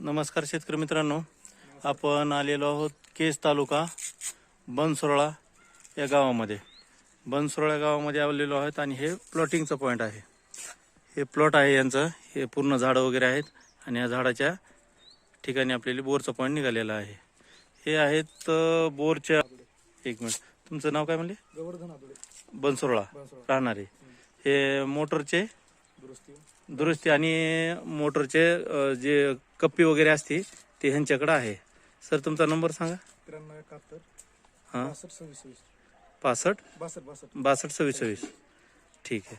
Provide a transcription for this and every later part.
नमस्कार शेतकरी मित्रांनो. आपण आलेलो आहोत केस तालुका बनसोरळा या गावामध्ये. बनसोरळा गावामध्ये आलेलो आहोत आणि हे प्लॉटिंगचं पॉईंट आहे. हे प्लॉट आहे यांचं. हे पूर्ण झाडं वगैरे आहेत आणि या झाडाच्या ठिकाणी आपल्याला बोरचं पॉईंट निघालेलं आहे. हे आहेत बोरच्या एक मिनिट. तुमचं नाव काय म्हणले? बनसोरळा. राहणारे. हे मोटरचे दुरुस्ती? दुरुस्ती आणि मोटरचे अ, जे कप्पी वगैरे असते ते ह्यांच्याकडे आहे. सर तुमचा नंबर सांगा. त्र्याण्णव एकाहत्तर हां. बासष्ट सव्वीस सव्वीस पासष्ट बासष्ट बासष्ट. बासष्ट सव्वीस सव्वीस. ठीक आहे.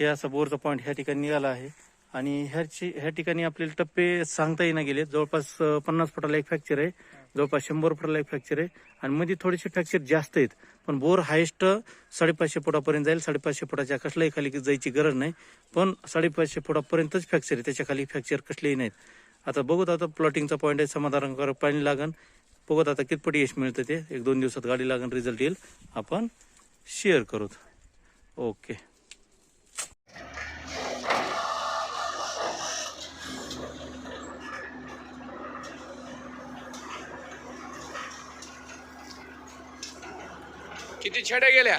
हे असं बोरचा पॉईंट ह्या ठिकाणी निघाला आहे. आणि ह्याची ह्या ठिकाणी आपल्याला टप्पे सांगता येईना गेले. जवळपास पन्नास फुटाला एक फ्रॅक्चर आहे. जवळपास शंभर फुटाला एक फ्रॅक्चर आहे. आणि मध्ये थोडेसे फ्रॅक्चर जास्त आहेत. पण बोर हायेस्ट साडेपाचशे फुटापर्यंत जाईल. साडेपाचशे फुटाच्या कसल्याही खाली जायची गरज नाही. पण साडेपाचशे फुटापर्यंतच फ्रॅक्चर आहे. त्याच्याखाली फ्रॅक्चर कसलेही नाहीत. आता बघूत आता प्लॉटिंगचा पॉईंट आहे. समाधानकारक पाणी लागन. बघत आता कितपट यश मिळतं ते. एक दोन दिवसात गाडी लागन. रिझल्ट येईल. आपण शेअर करूत. ओके किती छड्या गेल्या?